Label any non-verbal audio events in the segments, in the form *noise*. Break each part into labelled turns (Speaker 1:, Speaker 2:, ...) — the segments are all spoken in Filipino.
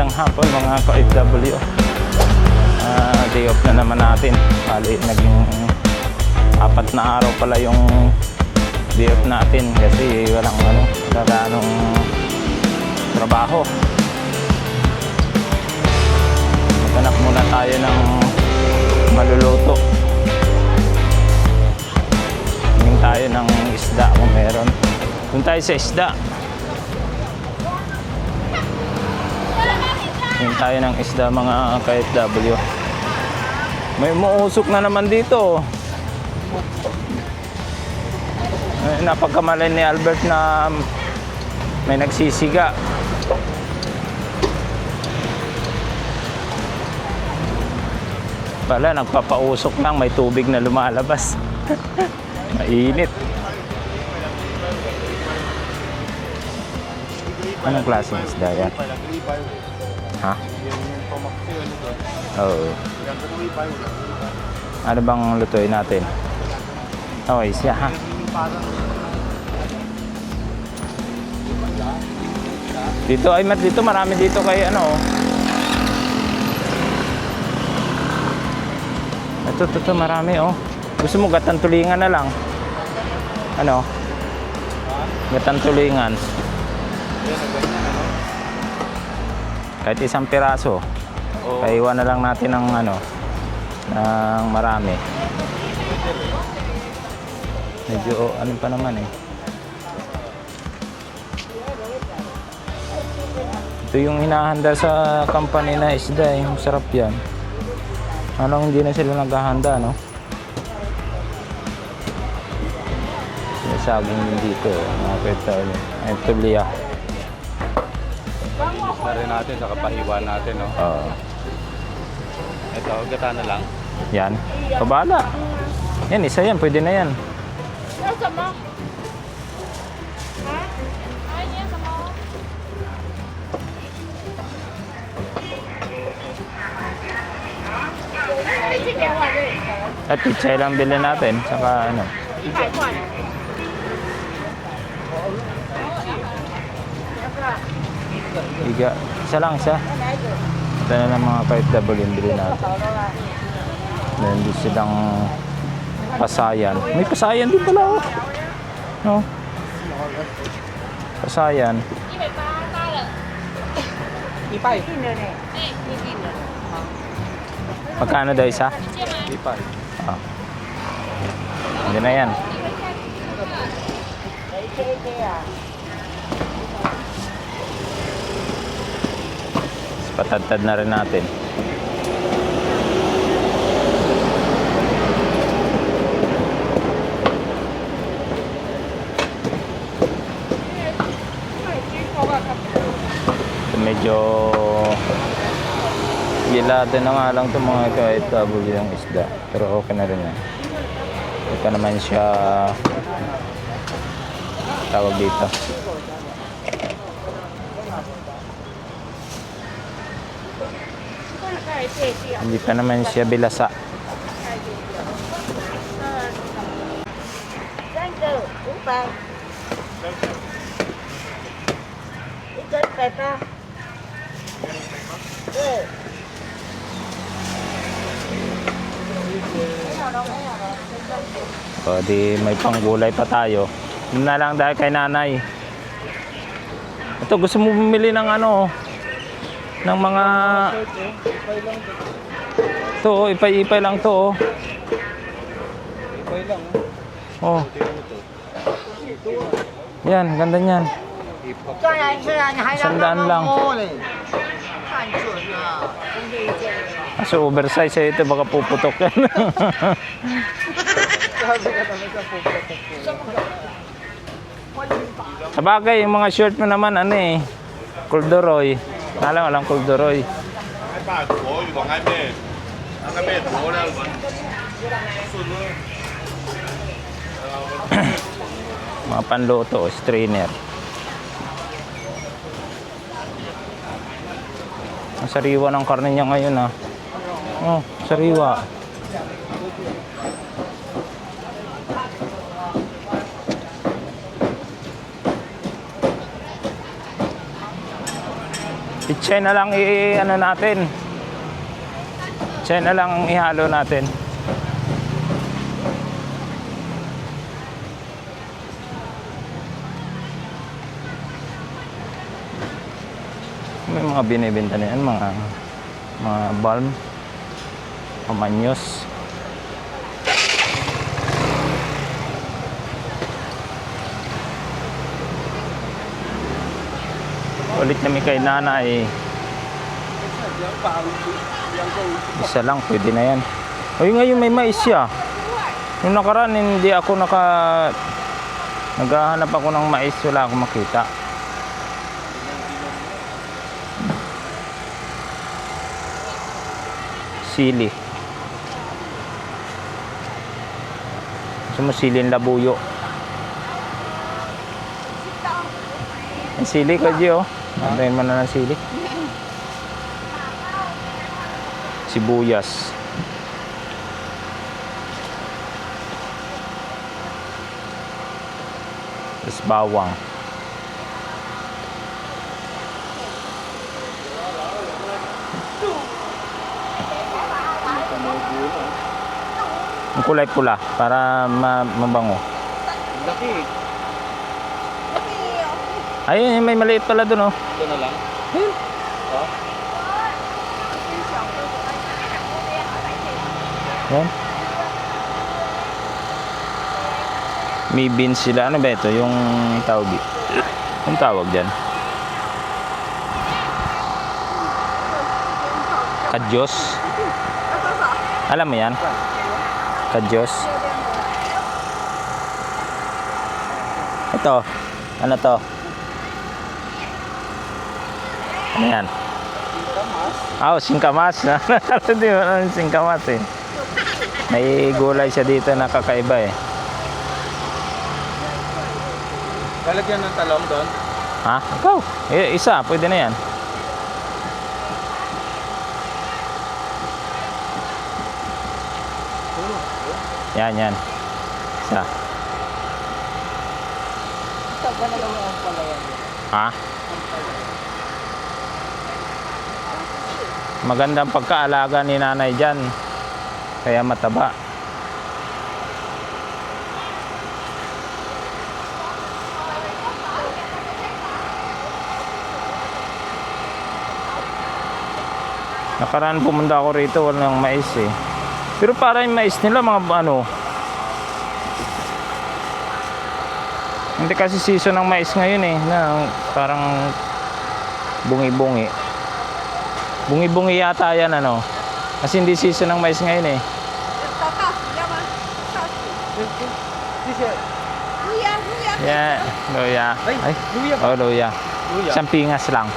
Speaker 1: Magandang hapon mga ka-FW. Ah, day off na naman natin. Bali, naging apat na araw pala yung day off natin kasi walang ano, gaganong trabaho. Maghanap muna tayo ng maluluto. Tingin tayo ng isda kung meron. Doon tayo sa isda. Tingin tayo ng isda mga ka-FW. May umuusok na naman dito. Eh, napagkamalay ni Albert na may nagsisiga. Pala, nagpapausok lang, may tubig na lumalabas. *laughs* Mainit. Anong klaseng isda yan? Oo. Ano bang lutuin natin? Oh, isya ha? Dito ay mat dito marami dito kay ano. oh. Ito, ito, ito, marami oh. Gusto mo gatang tulingan na lang? Ano? Gatang tulingan. Kahit isang piraso.
Speaker 2: Oo.
Speaker 1: Kaya iwan na lang natin ng ano, ng marami. Medyo oh, ano pa naman eh. Ito yung hinahanda sa company na isda eh. Masarap yan. Ano hindi na sila naghahanda, no? May saging din dito. eh. Mga peta. Ay, tuliya.
Speaker 2: Inis na rin natin, saka pahiwa natin, no?
Speaker 1: Oo.
Speaker 2: Daw, gata na lang.
Speaker 1: Yan. Pabala. Yan, isa yan. Pwede na yan.
Speaker 3: Nasa mo? Ha? Ay, nasa mo?
Speaker 1: At pichay lang bilhin natin. Saka ano.
Speaker 3: Iga. Isa lang,
Speaker 1: isa. Isa lang, isa. Ito na ng mga KFW yung bili natin. Meron din silang pasayan. May pasayan din pala oh. No? Pasayan.
Speaker 3: Ipay.
Speaker 1: Magkano daw isa?
Speaker 2: Ipay.
Speaker 1: Ah. Hindi na yan. Patadtad na rin natin. Medyo gilado na nga lang itong mga ka-FW yung isda. Pero okay na rin yan. Pa naman siya tawag dito. Hindi pa naman siya bilasa.
Speaker 4: Ikan peta. Ikan
Speaker 1: O di may panggulay pa tayo. Yun na lang dahil kay nanay. Ito gusto mo bumili ng ano ng mga ito, oh, ipay-ipay lang to. Oh.
Speaker 2: Ipay lang.
Speaker 1: Oh.
Speaker 2: oh.
Speaker 1: Yan, ganda niyan. Sandaan lang.
Speaker 4: Kaso ah,
Speaker 1: ah oversize eh, ito baka puputok yan. Sabagay, yung mga short mo naman, ano eh, corduroy. Alam, alam, corduroy.
Speaker 5: 还把坨往外面，让它变坨了，顺了。
Speaker 1: Mga panluto, strainer. Ang sariwa ng karne niya ngayon ah. Oh, sariwa. I-chain na lang i ano natin. Chain na lang ihalo natin. May mga binibenta na yan, mga mga balm, pamanyos. Ulit kami kay nanay. Isa lang, pwede na yan. Ay, ngayon may mais siya. Nung nakaraan, hindi ako naka... Naghahanap ako ng mais, wala akong makita. Sili. Gusto mo silin labuyo. Ang sili ko, Gio. Antayin mo na ng sili. Sibuyas. Tapos bawang. Ang kulay pula para ma mabango.
Speaker 2: Laki.
Speaker 1: Ayun, may maliit pala doon oh.
Speaker 2: Ito na lang.
Speaker 1: Yan. May beans sila. Ano ba ito? Yung tawag. Yung tawag dyan. Kadyos. Alam mo yan? Kadyos. Ito. Ano to? Ano yan? Ah, oh, singkamas. *laughs* Hindi mo yung singkamas eh. May gulay siya dito na kakaiba eh.
Speaker 2: Lalagyan ng talong doon.
Speaker 1: Ha? Ikaw? Eh, isa, pwede na yan. Yan, yan. Isa. Ha? Magandang pagkaalaga ni nanay dyan. Kaya mataba. Nakaraan pumunta ako rito, walang mais eh. Pero para yung mais nila mga ano. Hindi kasi season ng mais ngayon eh, na parang bungi-bungi. Bungi-bungi yata yan ano. Kasi hindi season ng mais ngayon eh.
Speaker 4: Luya, luya.
Speaker 1: Yeah, luya.
Speaker 2: Ay, luya?
Speaker 1: Oh, luya.
Speaker 2: Luya.
Speaker 1: Sampingas lang.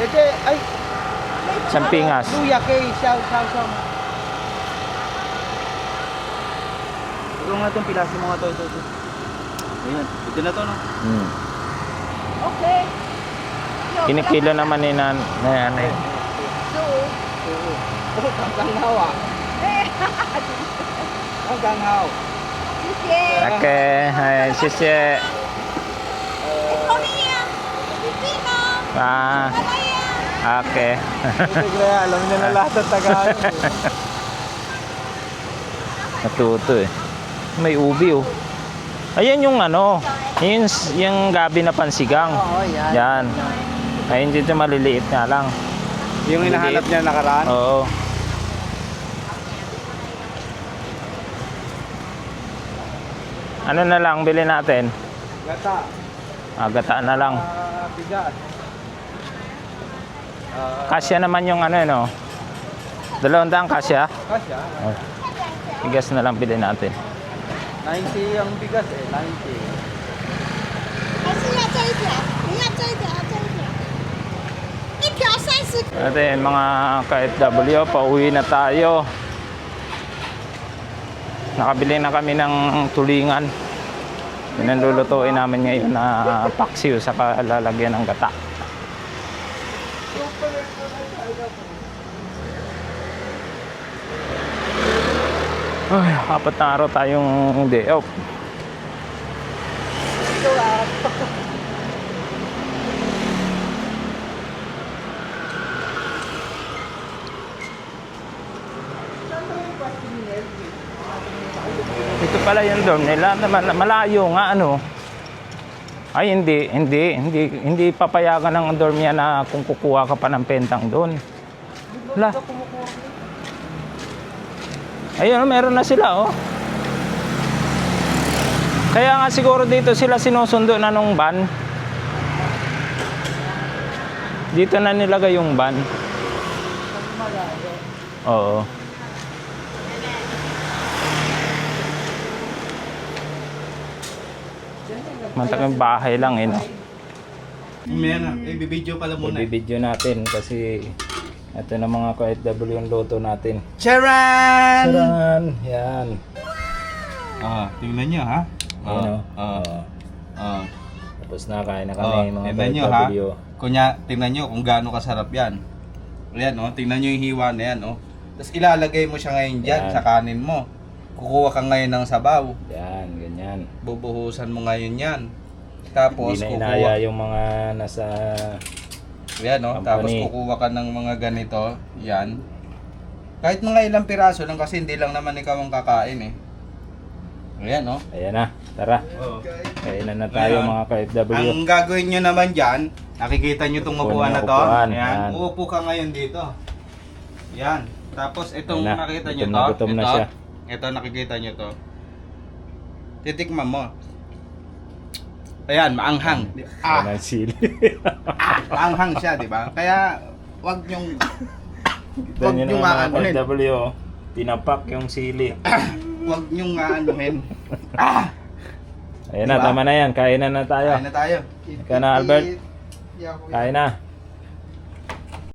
Speaker 2: Eh, Ete, ay.
Speaker 1: Sampingas.
Speaker 2: Luya kay siyaw, siyaw, siyaw. Ito nga itong pilasi mo nga ito, ito, ito. Ayan, ito na ito, no?
Speaker 1: Mm.
Speaker 4: Okay.
Speaker 1: Kinikilo naman ni nan nanay.
Speaker 2: Ganghaw ah. Ang ganghaw.
Speaker 1: Okay,
Speaker 4: hai, sisye.
Speaker 1: Ah, okay.
Speaker 2: Sige, alam niya na lahat *laughs* ng Tagalog.
Speaker 1: Natuto eh. May ubi oh. Ayan yung ano, yung, yung gabi na pansigang.
Speaker 2: Oo, yan.
Speaker 1: Yan. Ayun dito maliliit nga lang.
Speaker 2: Yung hinahanap niya nakaraan?
Speaker 1: Oo. Ano na lang bilhin natin?
Speaker 2: Gata.
Speaker 1: Ah, gata na lang.
Speaker 2: Uh, bigat. Uh,
Speaker 1: kasya naman yung ano eh, no. Dalawang daang kasya.
Speaker 2: Kasya.
Speaker 1: Oh. Bigas na lang bilhin natin.
Speaker 2: 90 ang bigas eh, 90.
Speaker 4: Kasi nasa ito. Nasa ito.
Speaker 1: Atin mga ka-FW, pauwi na tayo. Nakabili na kami ng tulingan. Yun namin ngayon na paksiw sa lalagyan ng gata. Ay, apat na araw tayong day off. Pala yung dorm nila. Mal- Malayo nga ano. Ay hindi, hindi, hindi, hindi papayagan ng dorm na kung kukuha ka pa ng pentang doon. Wala. Ayun, meron na sila oh. Kaya nga siguro dito sila sinusundo na nung van. Dito na nilagay yung van. Oo. Mantakang bahay lang eh. No?
Speaker 2: Eh, bibidyo pala muna.
Speaker 1: Ibibidyo natin kasi ito na mga ka-FW yung loto natin.
Speaker 2: Charan!
Speaker 1: Taran! Yan.
Speaker 2: Ah, tingnan nyo ha.
Speaker 1: Ayan o.
Speaker 2: Ah, ah.
Speaker 1: Tapos na, kain na
Speaker 2: Oh,
Speaker 1: kami mga
Speaker 2: tingnan nyo ha. Kunya, tingnan nyo kung gaano kasarap yan. Ayan oh, tingnan nyo yung hiwa na yan oh. Tapos ilalagay mo siya ngayon dyan
Speaker 1: Yan.
Speaker 2: sa kanin mo. Kukuha ka ngayon ng sabaw.
Speaker 1: Yan, ganyan.
Speaker 2: Bubuhusan mo ngayon yan. Tapos
Speaker 1: Hindi na
Speaker 2: kukuha.
Speaker 1: inaya yung mga nasa...
Speaker 2: Ayan oh, tapos
Speaker 1: company.
Speaker 2: kukuha ka ng mga ganito. Yan. Kahit mga ilang piraso lang kasi hindi lang naman ikaw ang kakain eh. Ayan oh.
Speaker 1: Ayan na, tara.
Speaker 2: Oh.
Speaker 1: Kainan na tayo
Speaker 2: Ngayon,
Speaker 1: mga ka-FW.
Speaker 2: Ang gagawin nyo naman dyan, nakikita nyo itong
Speaker 1: Upuan
Speaker 2: upuan
Speaker 1: na
Speaker 2: na to.
Speaker 1: upuan,
Speaker 2: Ayan.
Speaker 1: yan.
Speaker 2: Uupo ka ngayon dito. Yan. Tapos itong
Speaker 1: Ayan na,
Speaker 2: nakikita nyo
Speaker 1: gutom
Speaker 2: to.
Speaker 1: na gutom na
Speaker 2: ito,
Speaker 1: siya.
Speaker 2: Ito nakikita nyo to. Titikman mo. Ayan, maanghang. Ah,
Speaker 1: ang sili.
Speaker 2: ah, maanghang siya, di ba? Kaya, wag nyong,
Speaker 1: Kita
Speaker 2: wag
Speaker 1: nyo
Speaker 2: nyong
Speaker 1: naman mga
Speaker 2: aanuhin.
Speaker 1: oh. Tinapak yung sili. *coughs*
Speaker 2: Wag nyong aanuhin. Ah!
Speaker 1: Ayan na,
Speaker 2: Diba?
Speaker 1: tama na yan. Kainan na tayo.
Speaker 2: Kain na tayo.
Speaker 1: Ikaw na, Albert. Kain na.